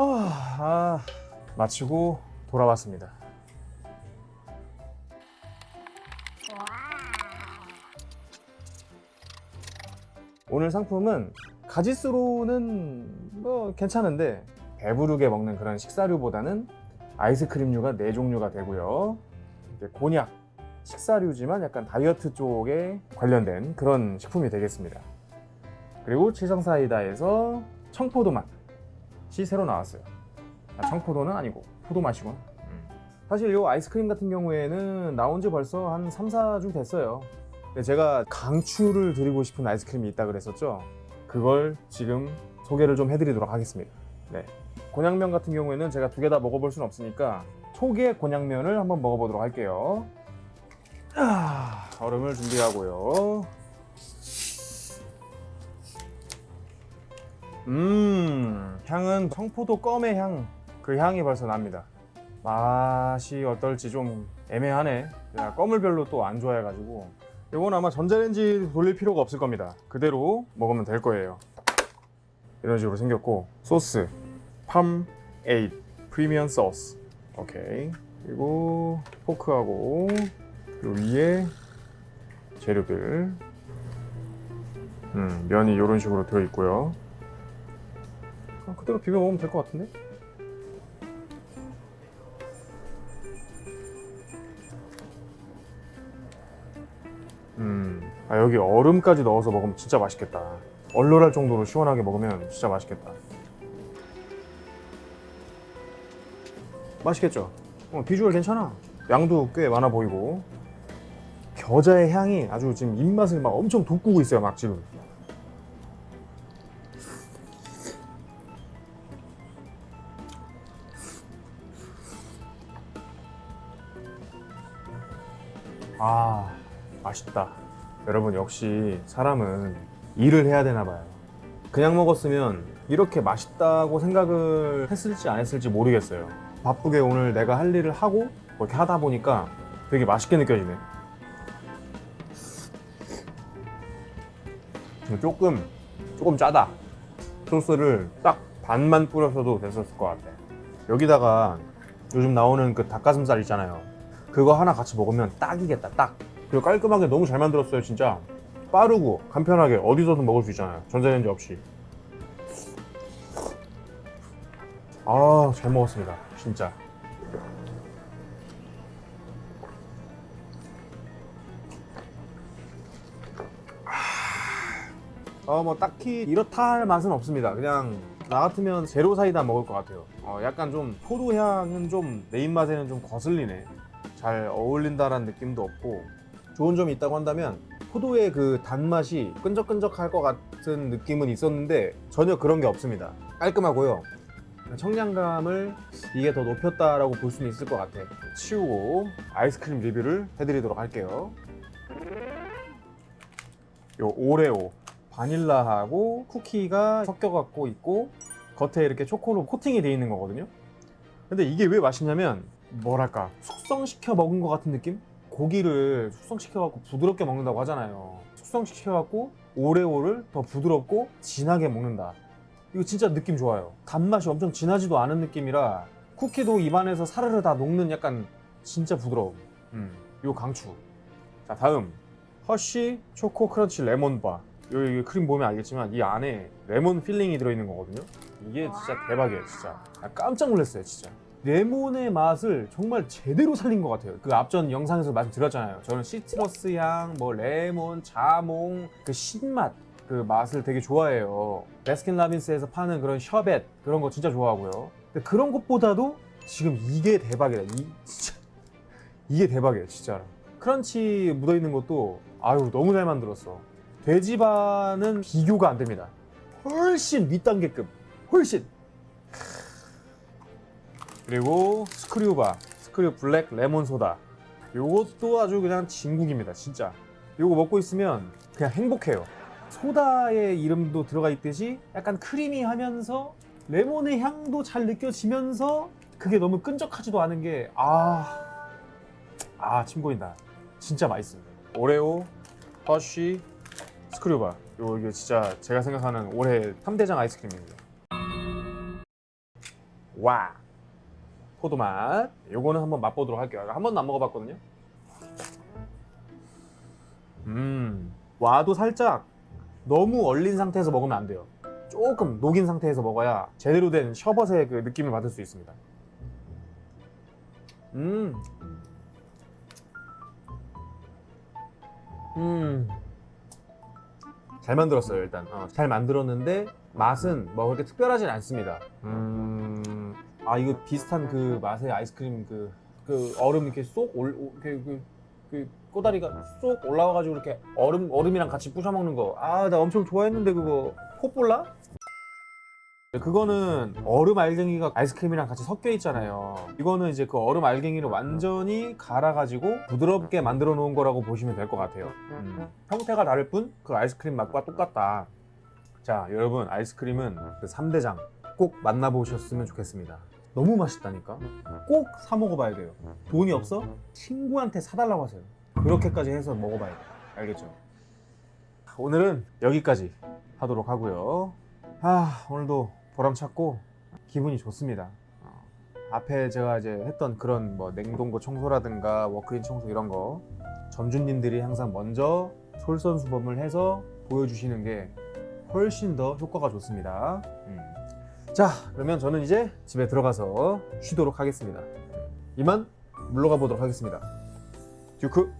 아, 아, 마치고 돌아왔습니다. 오늘 상품은 가지수로는 뭐 괜찮은데 배부르게 먹는 그런 식사류보다는 아이스크림류가 4종류가 되고요. 이제 곤약, 식사류지만 약간 다이어트 쪽에 관련된 그런 식품이 되겠습니다. 그리고 칠성사이다에서 청포도 맛 이 새로 나왔어요. 아, 청포도는 아니고 포도 맛이구나. 음. 사실 이 아이스크림 같은 경우에는 나온 지 벌써 한 3, 4주 됐어요. 근데 제가 강추를 드리고 싶은 아이스크림이 있다 그랬었죠. 그걸 지금 소개를 좀 해드리도록 하겠습니다. 네. 곤약면 같은 경우에는 제가 두 개 다 먹어볼 수는 없으니까 초계 곤약면을 한번 먹어보도록 할게요. 아, 얼음을 준비하고요. 음, 향은 청포도 껌의 향, 그 향이 벌써 납니다. 맛이 어떨지 좀 애매하네. 제가 껌을 별로 또 안 좋아해가지고 이건 아마 전자레인지 돌릴 필요가 없을 겁니다. 그대로 먹으면 될 거예요. 이런 식으로 생겼고 소스 팜 에이드 프리미엄 소스 오케이 그리고 포크하고 요 위에 재료들 음, 면이 이런 식으로 되어 있고요 아, 그대로 비벼 먹으면 될 것 같은데 음, 아, 여기 얼음까지 넣어서 먹으면 진짜 맛있겠다 얼얼할 정도로 시원하게 먹으면 진짜 맛있겠다 맛있겠죠? 어, 비주얼 괜찮아. 양도 꽤 많아 보이고 겨자의 향이 아주 지금 입맛을 막 엄청 돋구고 있어요, 막 지금. 아, 맛있다. 여러분 역시 사람은 일을 해야 되나 봐요. 그냥 먹었으면 이렇게 맛있다고 생각을 했을지 안 했을지 모르겠어요. 바쁘게 오늘 내가 할 일을 하고 그렇게 하다 보니까 되게 맛있게 느껴지네. 조금 조금 짜다. 소스를 딱 반만 뿌려서도 됐었을 것 같아. 여기다가 요즘 나오는 그 닭가슴살 있잖아요. 그거 하나 같이 먹으면 딱이겠다, 딱. 그리고 깔끔하게 너무 잘 만들었어요, 진짜. 빠르고 간편하게 어디서든 먹을 수 있잖아요. 전자레인지 없이. 아, 잘 먹었습니다. 진짜. 어, 뭐 딱히 이렇다 할 맛은 없습니다. 그냥 나 같으면 제로 사이다 먹을 것 같아요. 어, 약간 좀 포도 향은 좀 내 입맛에는 좀 거슬리네. 잘 어울린다라는 느낌도 없고 좋은 점이 있다고 한다면 포도의 그 단맛이 끈적끈적할 것 같은 느낌은 있었는데 전혀 그런 게 없습니다. 깔끔하고요. 청량감을 이게 더 높였다라고 볼 수는 있을 것 같아. 치우고 아이스크림 리뷰를 해드리도록 할게요. 요 오레오 바닐라하고 쿠키가 섞여갖고 있고 겉에 이렇게 초코로 코팅이 되어 있는 거거든요. 근데 이게 왜 맛있냐면 뭐랄까 숙성시켜 먹은 것 같은 느낌? 고기를 숙성시켜갖고 부드럽게 먹는다고 하잖아요. 숙성시켜갖고 오레오를 더 부드럽고 진하게 먹는다. 이거 진짜 느낌 좋아요. 단맛이 엄청 진하지도 않은 느낌이라 쿠키도 입안에서 사르르 다 녹는 약간 진짜 부드러움. 음, 요 강추. 자 다음 허쉬 초코 크런치 레몬바. 여기 크림 보면 알겠지만 이 안에 레몬 필링이 들어있는 거거든요. 이게 진짜 대박이에요, 진짜. 아, 깜짝 놀랐어요, 진짜. 레몬의 맛을 정말 제대로 살린 것 같아요. 그 앞전 영상에서 말씀드렸잖아요. 저는 시트러스 향, 뭐 레몬, 자몽, 그 신맛, 그 맛을 되게 좋아해요. 베스킨 라빈스에서 파는 그런 셔벳 그런 거 진짜 좋아하고요. 근데 그런 것보다도 지금 이게 대박이다. 이 진짜 이게 대박이에요, 진짜로. 크런치 묻어 있는 것도 아유 너무 잘 만들었어. 돼지반은 비교가 안 됩니다. 훨씬 윗단계급, 훨씬. 그리고 스크류바, 스크류 블랙 레몬 소다. 요것도 아주 그냥 진국입니다, 진짜. 요거 먹고 있으면 그냥 행복해요. 소다의 이름도 들어가 있듯이 약간 크리미하면서 레몬의 향도 잘 느껴지면서 그게 너무 끈적하지도 않은 게 아, 아, 침 고인다. 진짜 맛있습니다. 오레오, 허쉬, 스크류바. 요 이게 진짜 제가 생각하는 올해 3대장 아이스크림입니다. 와 포도맛 요거는 한번 맛보도록 할게요 한 번도 안 먹어봤거든요 음 와도 살짝 너무 얼린 상태에서 먹으면 안 돼요 조금 녹인 상태에서 먹어야 제대로 된 셔벗의 그 느낌을 받을 수 있습니다 음. 음. 잘 만들었어요 일단. 어, 잘 만들었는데 맛은 뭐 그렇게 특별하진 않습니다. 음, 아 이거 비슷한 그 맛의 아이스크림 그, 그 얼음 이렇게 쏙 올, 오- 그, 그, 그 꼬다리가 쏙 올라와가지고 이렇게 얼음 얼음이랑 같이 부셔 먹는 거 아 나 엄청 좋아했는데 그거. 포볼라? 그거는 얼음 알갱이가 아이스크림이랑 같이 섞여 있잖아요. 이거는 이제 그 얼음 알갱이를 완전히 갈아가지고 부드럽게 만들어 놓은 거라고 보시면 될 것 같아요. 음. 형태가 다를 뿐 그 아이스크림 맛과 똑같다. 자, 여러분 아이스크림은 그 3대장 꼭 만나보셨으면 좋겠습니다. 너무 맛있다니까. 꼭 사 먹어봐야 돼요. 돈이 없어? 친구한테 사달라고 하세요. 그렇게까지 해서 먹어봐야 돼요. 알겠죠? 오늘은 여기까지 하도록 하고요. 아 오늘도 보람찼고 기분이 좋습니다. 어, 앞에 제가 이제 했던 그런 뭐 냉동고 청소라든가 워크인 청소 이런 거 점주님들이 항상 먼저 솔선수범을 해서 보여주시는 게 훨씬 더 효과가 좋습니다. 음. 자 그러면 저는 이제 집에 들어가서 쉬도록 하겠습니다. 이만 물러가 보도록 하겠습니다. 듀크